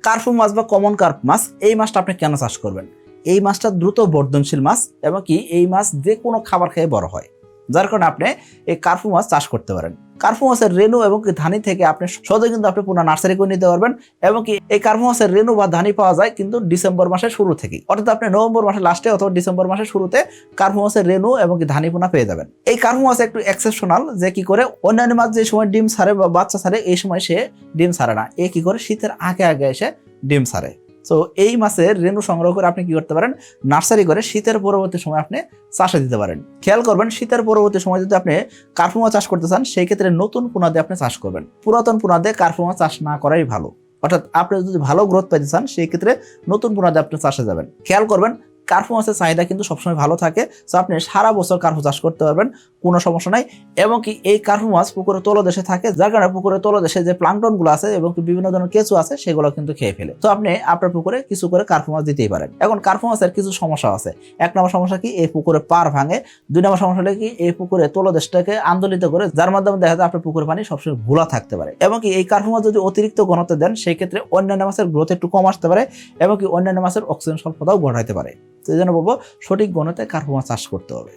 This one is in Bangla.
কার্পু মাছ বা কমন কার্প মাছ, এই মাছটা আপনি কেন চাষ করবেন? এই মাছটা দ্রুত বর্ধনশীল মাছ এবং কি এই মাছ যে কোনো খাবার খেয়ে বড় হয়। যার কারণে আপনি এই কার্ফু মাছ চাষ করতে পারেন। কার্পু মাছের রেনু এবং ধানি থেকে আপনি সহজে কিন্তু আপনি পুরো নার্সারি করে নিতে পারবেন এবং কি এই কার্পু মাছের রেনু বা ধানি পাওয়া যায় কিন্তু ডিসেম্বর মাসের শুরু থেকেই অর্থাৎ আপনি নভেম্বর মাসের লাস্টে অথবা ডিসেম্বর মাসের শুরুতে কার্পু মাছের রেনু এবং কি ধানি পোনা পেয়ে যাবেন। এই কার্পু মাছ একটু এক্সেপশনাল যে কি করে অন্যান্য মাছ যে সময় ডিম ছাড়ে বা বাচ্চা ছাড়ে এই সময় সে ডিম ছাড়ে না। এ কি করে শীতের আগে আগে এসে ডিম ছাড়ে। তো এই মাছের রেণু সংগ্রহ করে আপনি কি করতে পারেন? নার্সারি করে শীতের পরবর্তী সময় আপনি চাষে দিতে পারেন। খেয়াল করবেন, শীতের পরবর্তী সময় যদি আপনি কার্ফুমা চাষ করতে চান, সেই ক্ষেত্রে নতুন পোনা দিয়ে আপনি চাষ করবেন। পুরাতন পোনা দিয়ে কার্ফুমা চাষ না করাই ভালো। অর্থাৎ আপনি যদি ভালো গ্রোথ পাইতে চান, সেই ক্ষেত্রে নতুন পোনা দিয়ে আপনি চাষে যাবেন। খেয়াল করবেন কার্ফু মাছের চাহিদা কিন্তু সবসময় ভালো থাকে তো আপনি সারা বছর কার্ফু চাষ করতে পারবেন, কোনো সমস্যা নাই। এবং কি এই কার্ফু মাছ পুকুরের তলদেশে থাকে, যার কারণে পুকুরের তলদেশে যে প্লাংটনগুলো আছে এবং বিভিন্ন ধরনের কেঁচু আছে, সেগুলো কিন্তু খেয়ে ফেলে। তো আপনি আপনার পুকুরে কিছু করে কার্ফু মাছ দিতেই পারেন। এখন কার্ফু মাছের কিছু সমস্যা আছে। এক নম্বর সমস্যা কি? এই পুকুরে পার ভাঙে। দুই নম্বর সমস্যা হলে কি? এই পুকুরে তলদেশটাকে আন্দোলিত করে, যার মাধ্যমে দেখা যায় আপনার পুকুরের পানি সবসময় ঘোলা থাকতে পারে। এবং কি এই কার্ফু মাছ যদি অতিরিক্ত ঘনত্ব দেন সেই ক্ষেত্রে অন্যান্য মাছের গ্রোথ একটু কম আসতে পারে এবং কি অন্যান্য মাছের অক্সিজেন স্বল্পতাও ঘটাইতে পারে। তো এই জন্য বলব সঠিক গণতায় কার্পমা চাষ করতে হবে।